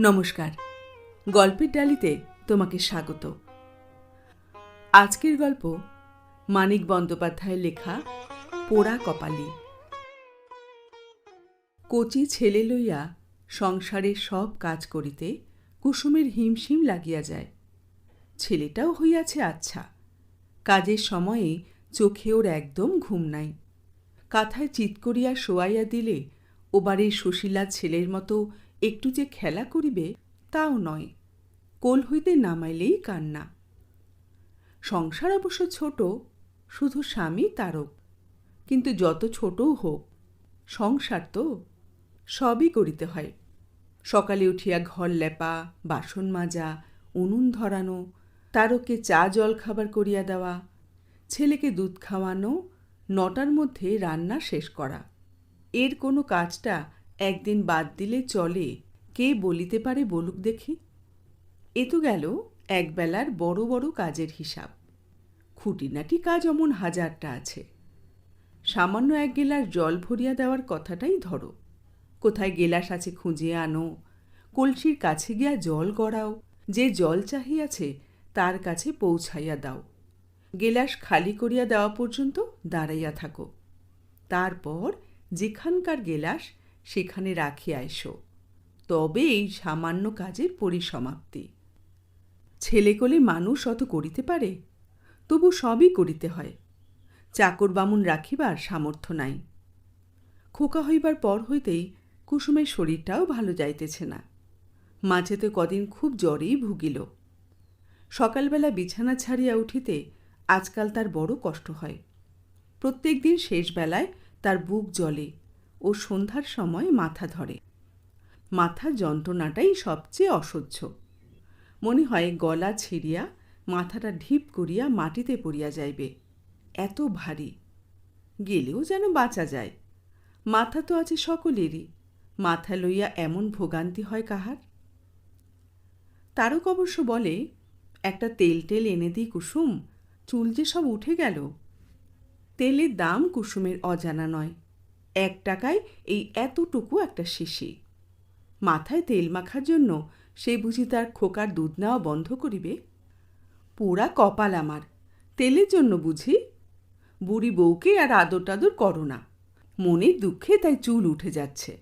নমস্কার। গল্পের ডালিতে তোমাকে স্বাগত। আজকের গল্প মানিক বন্দ্যোপাধ্যায়ের লেখা পোড়া কপালি। কচি ছেলে লইয়া সংসারের সব কাজ করিতে কুসুমের হিমশিম লাগিয়া যায়। ছেলেটাও হইয়াছে আচ্ছা। কাজের সময়ে চোখে ওর একদম ঘুম নাই। কাথায় চিৎ করিয়া শোয়াইয়া দিলে ও বাড়ির সুশীলা ছেলের মতো একটু যে খেলা করিবে, তাও নয়। কোল হইতে নামাইলেই কান্না। সংসার অবশ্য ছোট, শুধু স্বামী তারক। কিন্তু যত ছোটও হোক, সংসার তো সবই করিতে হয়। সকালে উঠিয়া ঘর লেপা, বাসন মাজা, উনুন ধরানো, তারকে চা জল খাবার করিয়া দেওয়া, ছেলেকে দুধ খাওয়ানো, নটার মধ্যে রান্না শেষ করা। এর কোনো কাজটা একদিন বাদ দিলে চলে, কে বলিতে পারে বলুক দেখি। এ তো গেল একবেলার বড় বড় কাজের হিসাব। খুঁটিনাটি কাজ অমন হাজারটা আছে। সামান্য এক গেলার জল ভরিয়া দেওয়ার কথাটাই ধরো। কোথায় গেলাস আছে খুঁজিয়া আনো, কলসির কাছে গিয়া জল গড়াও, যে জল চাহিয়াছে তার কাছে পৌঁছাইয়া দাও। গেলাস খালি করিয়া দেওয়া পর্যন্ত দাঁড়াইয়া থাকো। তারপর যেখানকার গেলাস সেখানে রাখিয়া এসো তবে এই সামান্য কাজের পরিসমাপ্তি। ছেলেকলে মানুষ অত করিতে পারে? তবু সবই করিতে হয়। চাকর বামুন রাখিবার সামর্থ্য নাই। খোকা হইবার পর হইতেই কুসুমের শরীরটাও ভালো যাইতেছে না। মাঝেতে কদিন খুব জ্বরেই ভুগিল। সকালবেলা বিছানা ছাড়িয়া উঠিতে আজকাল তার বড় কষ্ট হয়। প্রত্যেক দিন শেষবেলায় তার বুক জ্বলে। ও সন্ধ্যার সময় মাথা ধরে। মাথার যন্ত্রণাটাই সবচেয়ে অসহ্য। মনে হয় গলা ছিঁড়িয়া, মাথাটা ঢিপ করিয়া মাটিতে পড়িয়া যাইবে। এত ভারী। গেলেও যেন বাঁচা যায়। মাথা তো আছে সকলেরই। মাথা লইয়া এমন ভোগান্তি হয় কাহার? তারক অবশ্য বলে, একটা তেল টেল এনে দিই কুসুম, চুল যে সব উঠে গেল। তেলের দাম কুসুমের অজানা নয়। এক টাকায় এই এতটুকু একটা শিশি। মাথায় তেল মাখার জন্য সে বুঝি তার খোকার দুধ নেওয়া বন্ধ করিবে? পোড়া কপাল আমার, তেলের জন্য বুঝি? বুড়ি বউকে আর আদর টাদর করো না, মনের দুঃখে তাই চুল উঠে যাচ্ছে।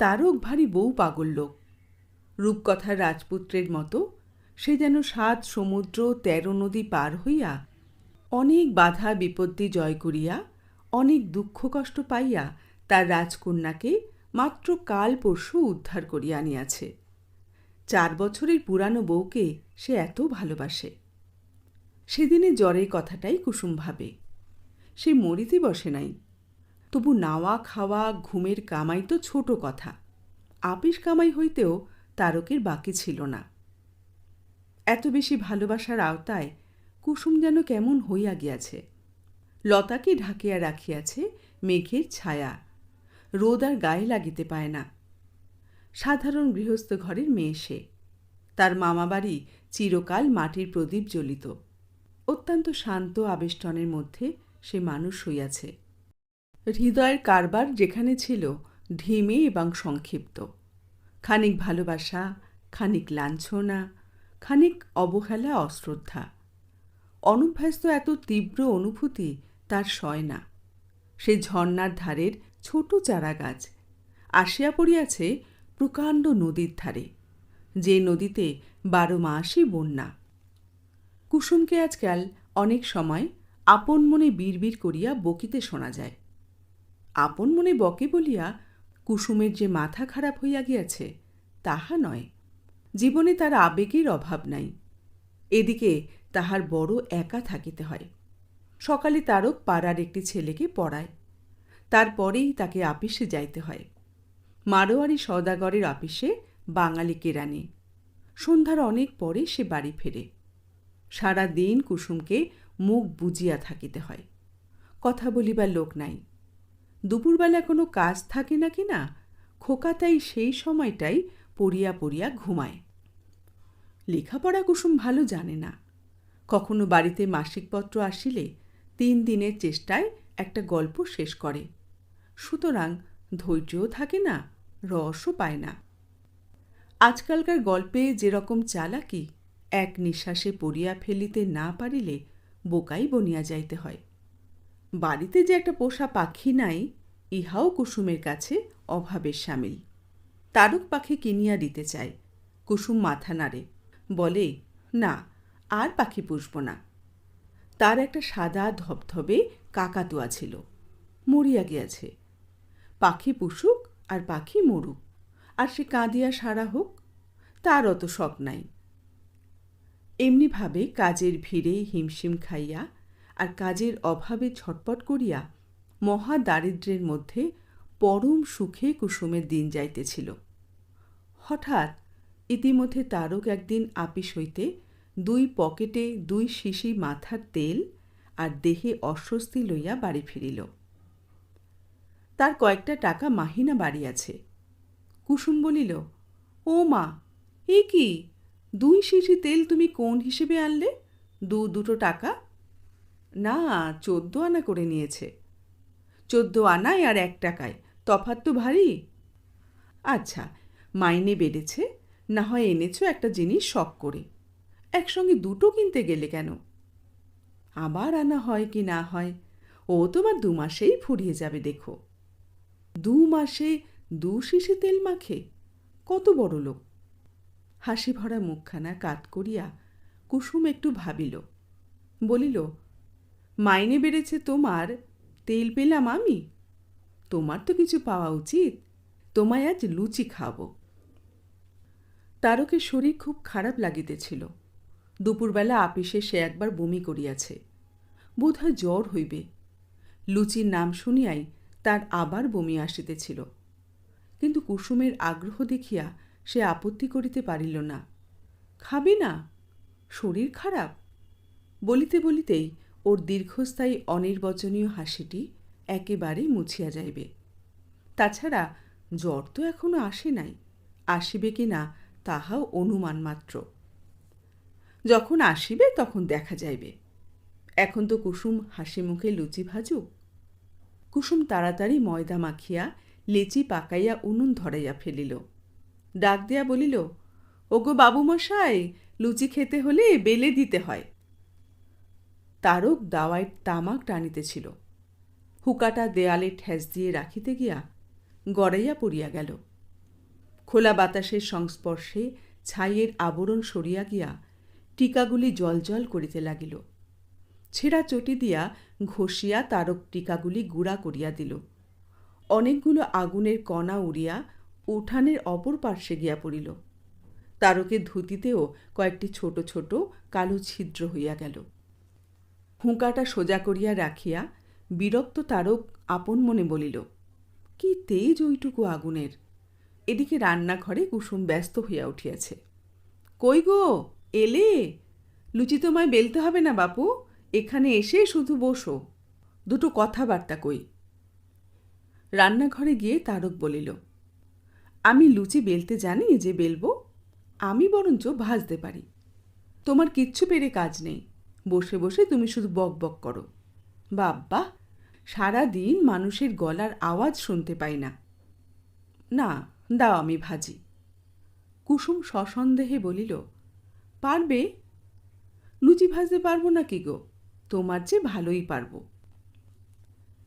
তারক ভারী বউ পাগল লোক, রূপকথার রাজপুত্রের মতো, সে যেন সাত সমুদ্র তেরো নদী পার হইয়া অনেক বাধা বিপত্তি জয় করিয়া অনেক দুঃখ কষ্ট পাইয়া তার রাজকন্যাকে মাত্র কাল পরশু উদ্ধার করিয়া আনিয়াছে। চার বছরের পুরানো বউকে সে এত ভালোবাসে। সেদিনে জ্বরের কথাটাই কুসুম ভাবে। সে মরিতে বসে নাই। তবু নাওয়া খাওয়া, ঘুমের কামাই তো ছোট কথা। আপিস কামাই হইতেও তারকের বাকি ছিল না। এত বেশি ভালোবাসার আওতায় কুসুম যেন কেমন হইয়া গিয়াছে। লতাকে ঢাকিয়া রাখিয়াছে মেঘের ছায়া। রোদ আর গায়ে লাগিতে পায় না। সাধারণ গৃহস্থ ঘরের মেয়ে সে। তার মামাবাড়ি চিরকাল মাটির প্রদীপ জ্বলিত। অত্যন্ত শান্ত আবেষ্টনের মধ্যে সে মানুষ হইয়াছে। হৃদয়ের কারবার যেখানে ছিল ঢিমে এবং সংক্ষিপ্ত। খানিক ভালোবাসা, খানিক লাঞ্ছনা, খানিক অবহেলা অশ্রদ্ধা। অনভ্যস্ত এত তীব্র অনুভূতি তার সয় না। সে ঝর্নার ধারের ছোট চারা গাছ। আসিয়া পড়িয়াছে প্রকাণ্ড নদীর ধারে। যে নদীতে বারো মাসই বন্যা। কুসুমকে আজকাল অনেক সময় আপন মনে বিড়বিড় করিয়া বকিতে শোনা যায়। আপন মনে বকে বলিয়া কুসুমের যে মাথা খারাপ হইয়া গিয়াছে, তাহা নয়। জীবনে তার আবেগের অভাব নাই। এদিকে তাহার বড় একা থাকিতে হয়। সকালে তারক পাড়ার একটি ছেলেকে পড়ায়। তারপরেই তাকে আপিসে যাইতে হয়। মারোয়ারি সদাগরের আপিসে বাঙালি কেরানি। সন্ধ্যার অনেক পরে সে বাড়ি ফেরে। সারা দিন কুসুমকে মুখ বুজিয়া থাকিতে হয়। কথা বলিবার লোক নাই। দুপুরবেলা কোনো কাজ থাকে না কি না, খোকা তাই সেই সময়টাই পড়িয়া পড়িয়া ঘুমায়। লেখাপড়া কুসুম ভালো জানে না। কখনো বাড়িতে মাসিকপত্র আসিলে তিন দিনের চেষ্টায় একটা গল্প শেষ করে। সুতরাং ধৈর্যও থাকে না রসও পায় না। আজকালকার গল্পে যেরকম চালাকি, এক নিঃশ্বাসে পড়িয়া ফেলিতে না পারিলে বোকাই বনিয়া যাইতে হয়। বাড়িতে যে একটা পোষা পাখি নাই, ইহাও কুসুমের কাছে অভাবের সামিল। তারক পাখি কিনিয়া দিতে চায়, কুসুম মাথা নাড়ে, বলে, না, আর পাখি পুষব না। তার একটা সাদা ধবধবে কাকাতুয়া ছিল। মরিয়া গিয়াছে। পাখি পুষুক আর পাখি মরুক, আর সে কাঁদিয়া সারা হোক, তার অত শখ নাই। এমনিভাবে কাজের ভিড়ে হিমশিম খাইয়া আর কাজের অভাবে ছটপট করিয়া মহা দারিদ্র্যের মধ্যে পরম সুখে কুসুমের দিন যাইতেছিল। হঠাৎ ইতিমধ্যে তারক একদিন আপিস হইতে দুই পকেটে দুই শিশি মাথার তেল আর দেহে অস্বস্তি লইয়া বাড়ি ফিরিল। তার কয়েকটা টাকা মাহিনা বাড়ি বাড়িয়াছে কুসুম বলিল, ও মা, এ কি? দুই শিশি তেল তুমি কোন হিসেবে আনলে? দু দুটো টাকা? না, চোদ্দ আনা করে নিয়েছে। চোদ্দ আনায় আর এক টাকায়। তফাত তো ভারী। আচ্ছা মাইনে বেড়েছে। না হয় এনেছো একটা জিনিস শখ করে। একসঙ্গে দুটো কিনতে গেলে কেন? আবার আনা হয় কি না হয়, ও তোমার দু মাসেই ফুরিয়ে যাবে, দেখো। দু মাসে দু শিশি তেল মাখে, কত বড় লোক। হাসি ভরা মুখখানা কাত করিয়া কুসুম একটু ভাবিল, বলিল, মাইনে বেড়েছে তোমার, তেল পেলাম আমি? তোমার তো কিছু পাওয়া উচিত, তোমায় আজ লুচি খাব তারকের শরীর খুব খারাপ লাগিতেছিল। দুপুরবেলা আপিসে সে একবার বমি করিয়াছে। বোধহয় জ্বর হইবে। লুচির নাম শুনিয়াই তার আবার বমি আসিতেছিল। কিন্তু কুসুমের আগ্রহ দেখিয়া সে আপত্তি করিতে পারিল না। খাবে না? শরীর খারাপ? বলিতে বলিতেই ওর দীর্ঘস্থায়ী অনির্বচনীয় হাসিটি একেবারে মুছিয়া যাইবে। তাছাড়া জ্বর তো এখনও আসে নাই, আসিবে কি না তাহাও অনুমান মাত্র যখন আসিবে, তখন দেখা যাইবে। এখন তো কুসুম হাসি মুখে লুচি ভাজুক। কুসুম তাড়াতাড়ি ময়দা মাখিয়া, লেচি পাকাইয়া উনুন ধরাইয়া ফেলিল। ডাক দিয়া বলিল, ওগো বাবুমশাই, লুচি খেতে হলে বেলে দিতে হয়। তারক দাওয়ায় তামাক টানিতেছিল। হুকাটা দেয়ালে ঠেস দিয়ে রাখিতে গিয়া গড়াইয়া পড়িয়া গেল। খোলা বাতাসের সংস্পর্শে ছাইয়ের আবরণ সরিয়া গিয়া টিকাগুলি জলজল করিতে লাগিল। ছেঁড়া চটি দিয়া ঘষিয়া তারক টিকাগুলি গুড়া করিয়া দিল। অনেকগুলো আগুনের কণা উড়িয়া উঠানের অপর পার্শ্বে গিয়া পড়িল। তারকের ধুতিতেও কয়েকটি ছোট ছোট কালো ছিদ্র হইয়া গেল। হুঁকাটা সোজা করিয়া রাখিয়া বিরক্ত তারক আপন মনে বলিল, কি তেজ ওইটুকু আগুনের। এদিকে রান্নাঘরে কুসুম ব্যস্ত হইয়া উঠিয়াছে। কই গো? এলে লুচি তোমায় বেলতে হবে না বাপু, এখানে এসে শুধু বসো। দুটো কথাবার্তা কই। রান্নাঘরে গিয়ে তারক বলিল, আমি লুচি বেলতে জানি যে বেলবো, আমি বরঞ্চ ভাজতে পারি। তোমার কিচ্ছু পেরে কাজ নেই, বসে বসে তুমি শুধু বক বক করো। বাব্বা, সারা দিন মানুষের গলার আওয়াজ শুনতে পাই না। না, দাও আমি ভাজি। কুসুম সসন্দেহে বলিল পারবে? লুচি ভাজতে পারব না কি গো? তোমার যে ভালোই পারব।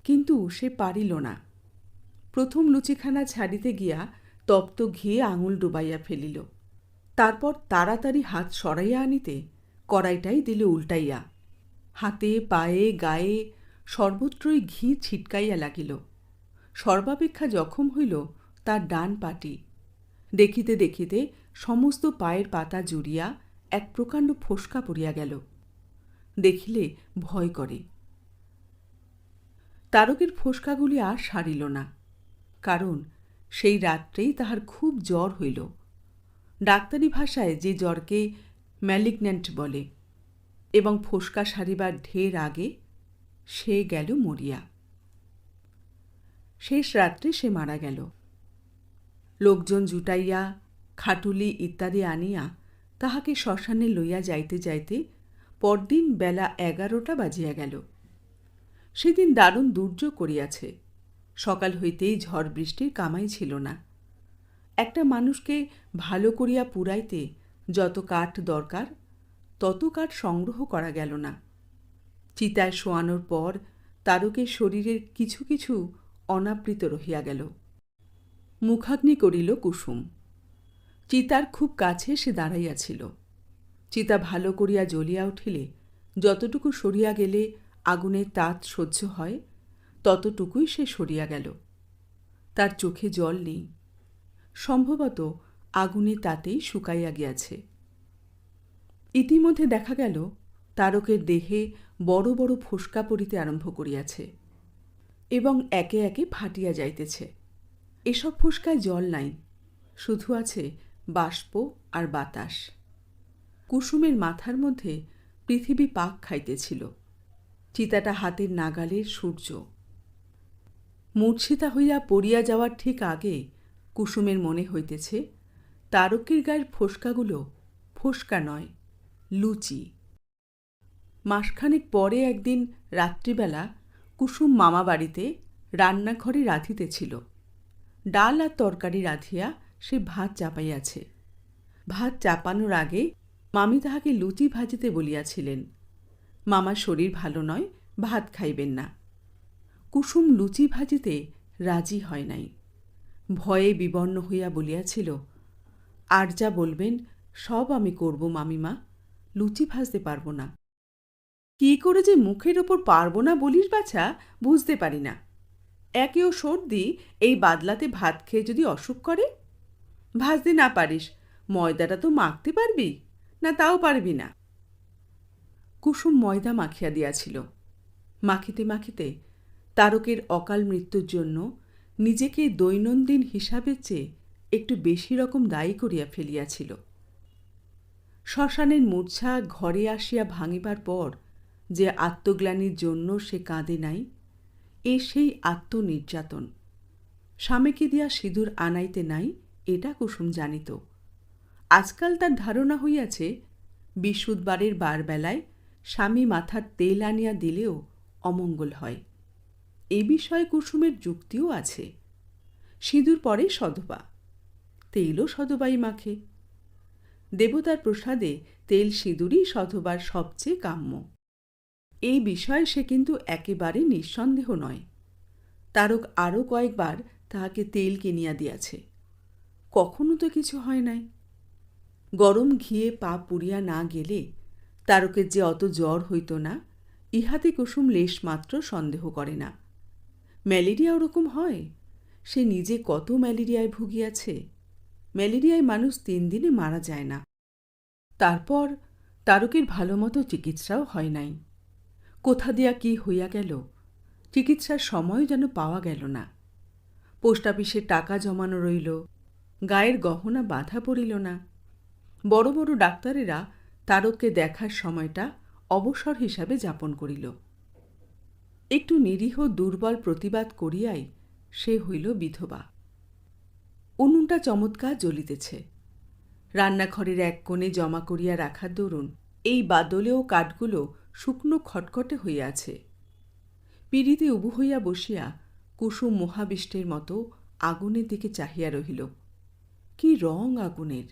কিন্তু সে পারিল না। প্রথম লুচিখানা ছাড়িতে গিয়া তপ্ত ঘিয়ে আঙুল ডুবাইয়া ফেলিল। তারপর তাড়াতাড়ি হাত সরাইয়া আনিতে কড়াইটাই দিলে উল্টাইয়া। হাতে, পায়ে, গায়ে সর্বত্রই ঘি ছিটকাইয়া লাগিল। সর্বাপেক্ষা জখম হইল তার ডান পাটি। দেখিতে দেখিতে সমস্ত পায়ের পাতা জুড়িয়া এক প্রকাণ্ড ফোসকা পড়িয়া গেল। দেখিলে ভয় করে। তারকের ফোসকাগুলি আর সারিল না, কারণ সেই রাত্রেই তাহার খুব জ্বর হইল। ডাক্তারি ভাষায় যে জ্বরকে ম্যালিগন্যান্ট বলে এবং ফোসকা সারিবার ঢের আগে সে গেল মরিয়া। শেষ রাত্রে সে মারা গেল। লোকজন জুটাইয়া, খাটুলি ইত্যাদি আনিয়া তাহাকে শ্মশানে লইয়া যাইতে যাইতে পরদিন বেলা এগারোটা বাজিয়া গেল। সেদিন দারুণ দুর্যোগ করিয়াছে। সকাল হইতেই ঝড় বৃষ্টির কামাই ছিল না। একটা মানুষকে ভালো করিয়া পুরাইতে যত কাঠ দরকার, তত কাঠ সংগ্রহ করা গেল না। চিতায় শোয়ানোর পর তারকের শরীরের কিছু কিছু অনাবৃত রহিয়া গেল। মুখাগ্নি করিল কুসুম। চিতার খুব কাছে সে দাঁড়াইয়াছিল চিতা ভালো করিয়া জ্বলিয়া উঠিলে, যতটুকু সরিয়া গেলে আগুনের তাত সহ্য হয়, ততটুকুই সে সরিয়া গেল। তার চোখে জল নেই। সম্ভবত আগুনে তাতেই শুকাইয়া গিয়াছে। ইতিমধ্যে দেখা গেল, তারকের দেহে বড় বড় ফোসকা পড়িতে আরম্ভ করিয়াছে এবং একে একে ফাটিয়া যাইতেছে। এসব ফোসকায় জল নাই, শুধু আছে বাষ্প আর বাতাস। কুসুমের মাথার মধ্যে পৃথিবী পাক খাইতেছিল। চিতাটা হাতের নাগালের সূর্য। মূর্ছিতা হইয়া পড়িয়া যাওয়ার ঠিক আগে কুসুমের মনে হইতেছে, তারকের গায়ের ফোসকাগুলো ফোসকা নয়, লুচি। মাসখানেক পরে একদিন রাত্রিবেলা কুসুম মামা বাড়িতে রান্নাঘরে রাঁধিতেছিল। ডাল আর তরকারি রাঁধিয়া সে ভাত চাপাইয়াছে। ভাত চাপানোর আগে মামি তাহাকে লুচি ভাজিতে বলিয়াছিলেন, মামার শরীর ভালো নয়, ভাত খাইবেন না। কুসুম লুচি ভাজিতে রাজি হয় নাই। ভয়ে বিবর্ণ হইয়া বলিয়াছিল, আর যা বলবেন, সব আমি করব মামিমা, লুচি ভাজতে পারব না। কি করে যে মুখের ওপর পারব না বলিস বাছা, বুঝতে পারি না। একেও সর্দি, এই বাদলাতে ভাত খেয়ে যদি অসুখ করে ভাজতে না পারিস। ময়দাটা তো মাখতে পারবি? না, তাও পারবি না। কুসুম ময়দা মাখিয়া দিয়াছিল। মাখিতে মাখিতে তারকের অকাল মৃত্যুর জন্য নিজেকে দৈনন্দিন হিসাবের চেয়ে একটু বেশি রকম দায়ী করিয়া ফেলিয়াছিল। শ্মশানের মূর্ছা ঘরে আসিয়া ভাঙিবার পর যে আত্মগ্লানির জন্য সে কাঁদে নাই, এ সেই আত্মনির্যাতন। স্বামীকে দিয়া সিঁদুর আনাইতে নাই এটা কুসুম জানিত। আজকাল তার ধারণা হইয়াছে বিশুদ্ধবারের বারবেলায় স্বামী মাথার তেল আনিয়া দিলেও অমঙ্গল হয়। এ বিষয়ে কুসুমের যুক্তিও আছে। সিঁদুর পরে সধবা তেলও সধবাই মাখে। দেবতার প্রসাদে তেল সিঁদুরই সধবার সবচেয়ে কাম্য। এই বিষয়ে সে কিন্তু একেবারে নিঃসন্দেহ নয়। তারক আরও কয়েকবার তাহাকে তেল কিনিয়া দিয়াছে। কখনো তো কিছু হয় নাই। গরম ঘিয়ে পা পুড়িয়া না গেলে তারকের যে অত জ্বর হইত না, ইহাতে কুসুম লেশ মাত্র সন্দেহ করে না। ম্যালেরিয়া ওরকম হয়? সে নিজে কত ম্যালেরিয়ায় ভুগিয়াছে? ম্যালেরিয়ায় মানুষ তিন দিনে মারা যায় না। তারপর তারকের ভালো মতো চিকিৎসাও হয় নাই। কোথা দিয়া কি হইয়া গেল? চিকিৎসার সময় যেন পাওয়া গেল না। পোস্ট অফিসে টাকা জমানো রইল গায়ের গহনা বাঁধা পড়িল না। বড় বড় ডাক্তারেরা তারককে দেখার সময়টা অবসর হিসাবে যাপন করিল। একটু নিরীহ দুর্বল প্রতিবাদ করিয়াই সে হইল বিধবা। উনুনটা চমৎকার জ্বলিতেছে। রান্নাঘরের এক কোণে জমা করিয়া রাখার দরুন এই বাদলেও কাঠগুলো শুকনো খটখটে হইয়াছে পিড়িতে উবু হইয়া বসিয়া কুসুম মহাবিষ্টের মতো আগুনের দিকে চাহিয়া রহিল। কি রং আগুনের?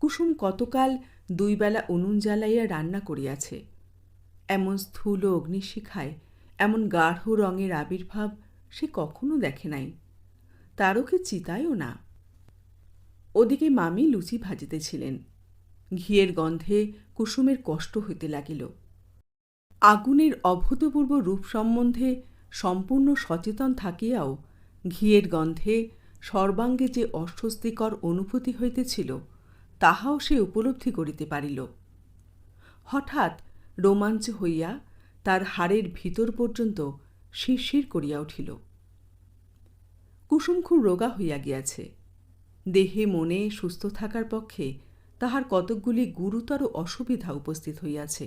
কুসুম কতকাল দুইবেলা উনুন জ্বালাইয়া রান্না করিয়াছে? এমন স্থূল অগ্নিশিখায়, এমন গাঢ় রঙের আবির্ভাব সে কখনো দেখে নাই। তারও তারকে চিতায়ও না? ওদিকে মামি লুচি ভাজিতেছিলেন। ঘিয়ের গন্ধে কুসুমের কষ্ট হইতে লাগিল। আগুনের অভূতপূর্ব রূপ সম্বন্ধে সম্পূর্ণ সচেতন থাকিয়াও ঘিয়ের গন্ধে সর্বাঙ্গে যে অস্বস্তিকর অনুভূতি হইতেছিল, তাহাও সে উপলব্ধি করিতে পারিল। হঠাৎ রোমাঞ্চ হইয়া তার হাড়ের ভিতর পর্যন্ত শিরশির করিয়া উঠিল। কুসুম খুব রোগা হইয়া গিয়াছে। দেহে মনে সুস্থ থাকার পক্ষে তাহার কতকগুলি গুরুতর অসুবিধা উপস্থিত হইয়াছে।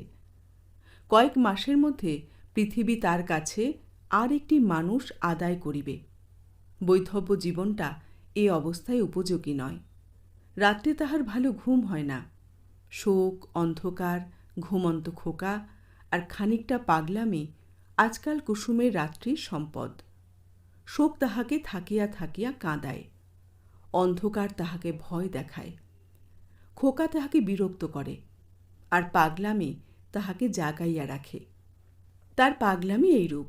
কয়েক মাসের মধ্যে পৃথিবী তার কাছে আর একটি মানুষ আদায় করিবে। বৈধব্য জীবনটা এ অবস্থায় উপযোগী নয়। রাত্রে তাহার ভালো ঘুম হয় না। শোক, অন্ধকার, ঘুমন্ত খোকা আর খানিকটা পাগলামি আজকাল কুসুমের রাত্রির সম্পদ। শোক তাহাকে থাকিয়া থাকিয়া কাঁদায়। অন্ধকার তাহাকে ভয় দেখায়। খোকা তাহাকে বিরক্ত করে আর পাগলামি তাহাকে জাগাইয়া রাখে। তার পাগলামি এইরূপ।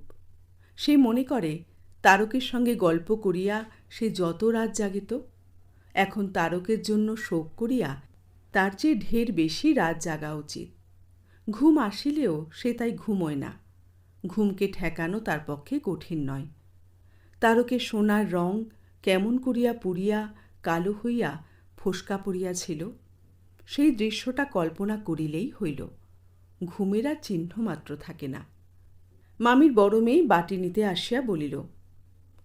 সে মনে করে তারকের সঙ্গে গল্প করিয়া সে যত রাত জাগিত, এখন তারকের জন্য শোক করিয়া তার চেয়ে ঢের বেশি রাত জাগা উচিত। ঘুম আসিলেও সে তাই ঘুমোয় না, ঘুমকে ঠেকানো তার পক্ষে কঠিন নয়। তারকে সোনার রং কেমন করিয়া পুড়িয়া কালো হইয়া ফোসকা পড়িয়াছিল, সেই দৃশ্যটা কল্পনা করিলেই হইল, ঘুমের চিহ্ন মাত্র থাকে না। মামির বড় মেয়ে বাটি নিতে আসিয়া বলিল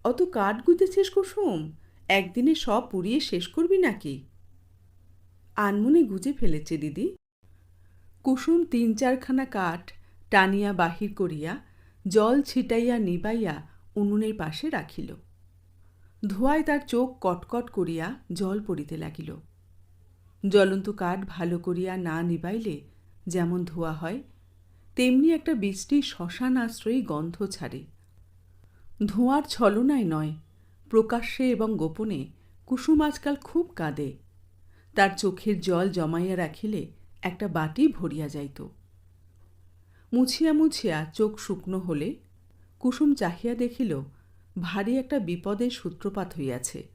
অত কাঠ গুঁতেছিস কুসুম? একদিনে সব পুড়িয়ে শেষ করবি নাকি? আনমনে গুজে ফেলেছে দিদি। কুসুম তিন চারখানা কাঠ টানিয়া বাহির করিয়া জল ছিটাইয়া নিবাইয়া উনুনের পাশে রাখিল। ধোঁয়ায় তার চোখ কটকট করিয়া জল পড়িতে লাগিল। জ্বলন্ত কাঠ ভালো করিয়া না নিবাইলে যেমন ধোয়া হয়, তেমনি একটা বৃষ্টি শ্মশান আশ্রয়ী গন্ধ ছাড়ে। ধোঁয়ার ছলনায় নয়, প্রকাশ্যে এবং গোপনে কুসুম আজকাল খুব কাঁদে। তার চোখের জল জমাইয়া রাখিলে একটা বাটি ভরিয়া যাইত। মুছিয়া মুছিয়া চোখ শুকনো হলে কুসুম চাহিয়া দেখিল, ভারী একটা বিপদের সূত্রপাত হইয়াছে।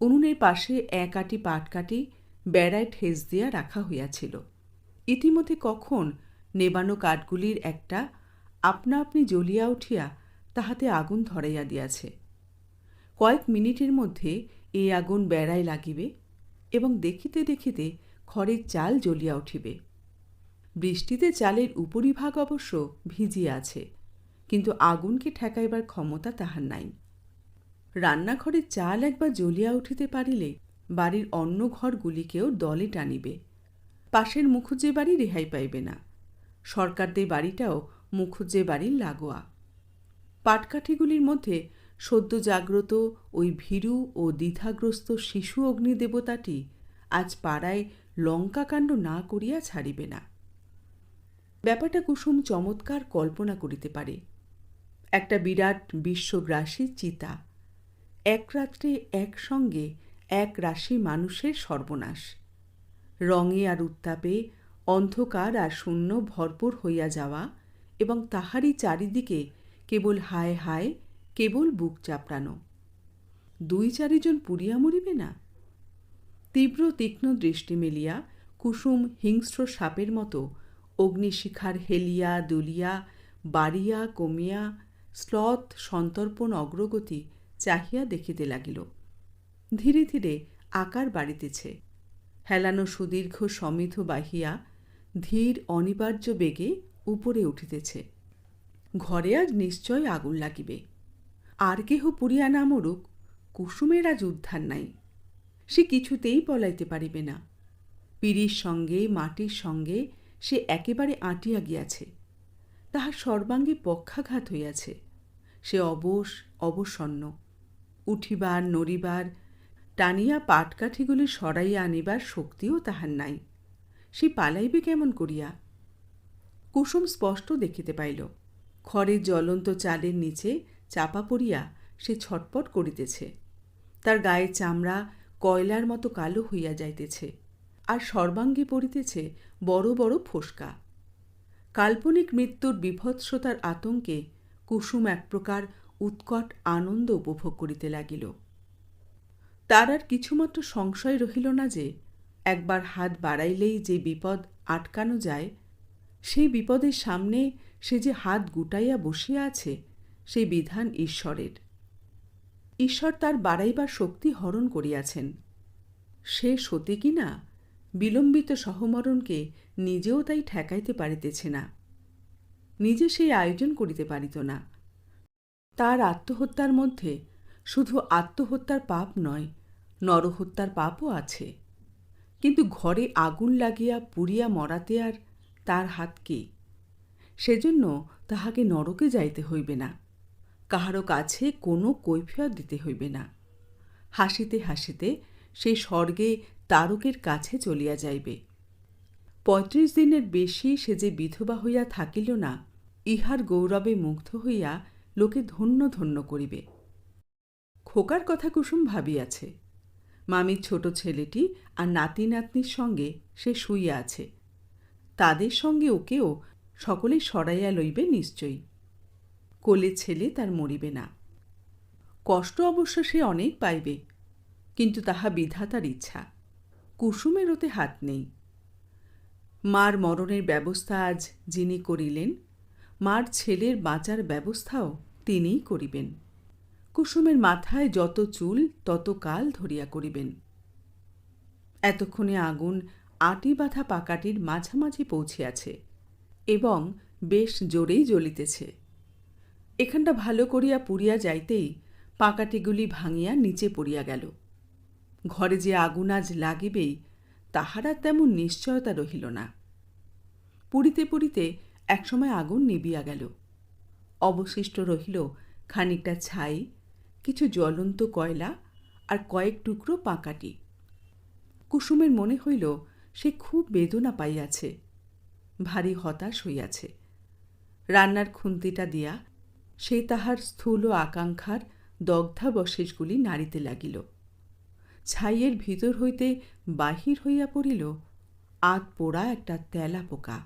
উনুনের পাশে এক আটি পাট কাটি বেড়ায় ঠেস দিয়া রাখা হইয়াছিল। ইতিমধ্যে কখন নেবানো কাঠগুলির একটা আপনা আপনি জ্বলিয়া উঠিয়া তাহাতে আগুন ধরাইয়া দিয়াছে। কয়েক মিনিটের মধ্যে এই আগুন বেড়ায় লাগিবে এবং দেখিতে দেখিতে খড়ের চাল জ্বলিয়া উঠিবে। বৃষ্টিতে চালের উপরিভাগ অবশ্য ভিজিয়া আছে, কিন্তু আগুনকে ঠেকাইবার ক্ষমতা তাহার নাই। রান্নাঘরের চাল একবার জ্বলিয়া উঠিতে পারিলে বাড়ির অন্য ঘরগুলিকেও দলে টানিবে, পাশের মুখুজ্জে বাড়ি রেহাই পাইবে না। সরকারদের বাড়িটাও মুখুজ্জে বাড়ির লাগোয়া। পাটকাঠিগুলির মধ্যে সদ্য জাগ্রত ওই ভীরু ও দ্বিধাগ্রস্ত শিশু অগ্নিদেবতাটি আজ পাড়ায় লঙ্কাকাণ্ড না করিয়া ছাড়িবে না। ব্যাপারটা কুসুম চমৎকার কল্পনা করিতে পারে। একটা বিরাট বিশ্বগ্রাসী চিতা এক রাত্রে একসঙ্গে এক রাশি মানুষের সর্বনাশ। রঙে আর উত্তাপে অন্ধকার আর শূন্য ভরপুর হইয়া যাওয়া এবং তাহারই চারিদিকে কেবল হায় হায়, কেবল বুক চাপড়ানো। দুই চারিজন পুরিয়া মরিবে না? তীব্র তীক্ষ্ণ দৃষ্টি মেলিয়া কুসুম হিংস্র সাপের মতো অগ্নিশিখার হেলিয়া দুলিয়া, বাড়িয়া কমিয়া শ্লথ সন্তর্পণ অগ্রগতি চাহিয়া দেখিতে লাগিল। ধীরে ধীরে আকার বাড়িতেছে। হেলানো সুদীর্ঘ সমিধ বাহিয়া ধীর অনিবার্য বেগে উপরে উঠিতেছে। ঘরে আজ নিশ্চয় আগুন লাগিবে। আর কেহ পুরিয়া না মরুক, কুসুমের আজ উদ্ধার নাই। সে কিছুতেই পলাইতে পারিবে না। পিড়ির সঙ্গে, মাটির সঙ্গে সে একেবারে আঁটিয়া গিয়াছে। তাহার সর্বাঙ্গে পক্ষাঘাত হইয়াছে। সে অবশ, অবসন্ন। উঠিবার, নড়িবার, টানিয়া পাটকাঠিগুলি সরাইয়া আনিবার শক্তিও তাহার নাই। সে পালাইবে কেমন করিয়া? কুসুম স্পষ্ট দেখিতে পাইল। খড়ের জ্বলন্ত চালের নিচে চাপা পড়িয়া সে ছটপট করিতেছে। তার গায়ের চামড়া কয়লার মতো কালো হইয়া যাইতেছে আর সর্বাঙ্গে পড়িতেছে বড় বড় ফোসকা। কাল্পনিক মৃত্যুর বিভৎসতার আতঙ্কে কুসুম এক প্রকার উৎকট আনন্দ উপভোগ করিতে লাগিল। তার আর কিছুমাত্র সংশয় রহিল না যে, একবার হাত বাড়াইলেই যে বিপদ আটকানো যায়, সেই বিপদের সামনে সে যে হাত গুটাইয়া বসিয়া আছে, সেই বিধান ঈশ্বরের। ঈশ্বর তার বাড়াইবার শক্তি হরণ করিয়াছেন। সে সতে কি না, বিলম্বিত সহমরণকে নিজেও তাই ঠেকাইতে পারিতেছে না। নিজে সেই আয়োজন করিতে পারিত না। তার আত্মহত্যার মধ্যে শুধু আত্মহত্যার পাপ নয়, নরহত্যার পাপও আছে। কিন্তু ঘরে আগুন লাগিয়া পুড়িয়া মরাতে আর তার হাত কি? সেজন্য তাহাকে নরকে যাইতে হইবে না। কাহারও কাছে কোনো কৈফিয়ত দিতে হইবে না। হাসিতে হাসিতে সেই স্বর্গে তারকের কাছে চলিয়া যাইবে। পঁয়ত্রিশ দিনের বেশি সে যে বিধবা হইয়া থাকিল না, ইহার গৌরবে মুগ্ধ হইয়া লোকে ধন্য ধন্য করিবে। খোকার কথা কুসুম ভাবিয়াছে। মামির ছোট ছেলেটি আর নাতি নাতনির সঙ্গে সে শুইয়া আছে। তাদের সঙ্গে ওকেও সকলেই সরাইয়া লইবে নিশ্চয়ই। কোলে ছেলে তার মরিবে না। কষ্ট অবশ্য সে অনেক পাইবে, কিন্তু তাহা বিধাতার ইচ্ছা। কুসুমের ওতে হাত নেই। মার মরণের ব্যবস্থা আজ যিনি করিলেন, মার ছেলের বাঁচার ব্যবস্থাও তিনিই করিবেন। কুসুমের মাথায় যত চুল, তত কাল ধরিয়া করিবেন। এতক্ষণে আগুন আটি বাঁধা পাকাটির মাঝামাঝি পৌঁছিয়াছে। এবং বেশ জোরেই জ্বলিতেছে। এখানটা ভালো করিয়া পুড়িয়া যাইতেই পাকাটিগুলি ভাঙিয়া নিচে পড়িয়া গেল। ঘরে যে আগুন আজ লাগিবেই, তাহারা তেমন নিশ্চয়তা রহিল না। পুড়িতে পুড়িতে একসময় আগুন নিবিয়া গেল। অবশিষ্ট রহিল খানিকটা ছাই, কিছু জ্বলন্ত কয়লা আর কয়েক টুকরো পাকাটি। কুসুমের মনে হইল সে খুব বেদনা পাইয়াছে। ভারী হতাশ হইয়াছে। রান্নার খুন্তিটা দিয়া সে তাহার স্থূল আকাঙ্ক্ষার দগ্ধাবশেষগুলি নাড়িতে লাগিল। ছাইয়ের ভিতর হইতে বাহির হইয়া পড়িল আত পোড়া একটা তেলা পোকা